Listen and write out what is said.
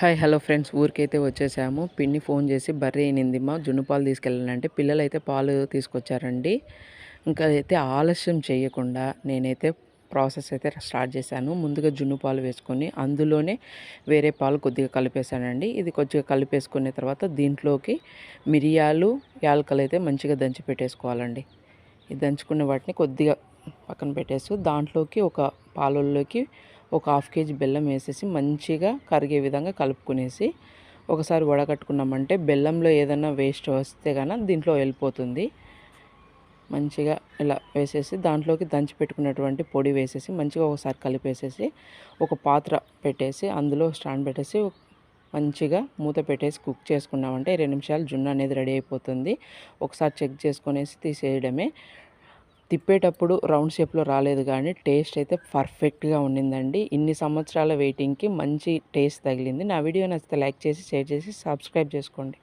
Hi hello friends. ఊరికైతే వచ్చేసాము. పిన్ని phone చేసి బర్రీ అయినింది మా జున్ను పాలు తీసుకెళ్ళాలంటే పిల్లలు అయితే పాలు తీసుకొచ్చారండి. ఇంకా అయితే ఆలస్యం చేయకుండా నేనైతే ప్రాసెస్ అయితే స్టార్ట్ చేశాను. ముందుగా జున్ను పాలు వేసుకొని అందులోనే వేరే పాలు కొద్దిగా కలిపేశానండి. ఇది కొద్దిగా కలిపేసుకున్న తర్వాత దీంట్లోకి మిరియాలు యాలకలు అయితే మంచిగా దంచి పెట్టేసుకోవాలండి. ఇది దంచుకున్న వాటిని కొద్దిగా పక్కన పెట్టేసి దాంట్లోకి ఒక పాలల్లోకి ఒక హాఫ్ కేజీ బెల్లం వేసేసి మంచిగా కరిగే విధంగా కలుపుకునేసి ఒకసారి వడగట్టుకున్నామంటే బెల్లంలో ఏదైనా వేస్ట్ వస్తే కనుక దీంట్లో వెళ్ళిపోతుంది మంచిగా ఇలా వేసేసి దాంట్లోకి దంచి పెట్టుకున్నటువంటి పొడి వేసేసి మంచిగా ఒకసారి కలిపేసేసి ఒక పాత్ర పెట్టేసి అందులో స్టాండ్ పెట్టేసి మంచిగా మూత పెట్టేసి కుక్ చేసుకున్నామంటే రెండు నిమిషాలు జున్ను అనేది రెడీ అయిపోతుంది. ఒకసారి చెక్ చేసుకునేసి తీసేయడమే. తిప్పేటప్పుడు రౌండ్ షేప్లో రాలేదు కానీ టేస్ట్ అయితే పర్ఫెక్ట్గా ఉండిందండి. ఇన్ని సంవత్సరాల వెయిటింగ్కి మంచి టేస్ట్ తగిలింది. నా వీడియో నచ్చితే లైక్ చేసి షేర్ చేసి సబ్స్క్రైబ్ చేసుకోండి.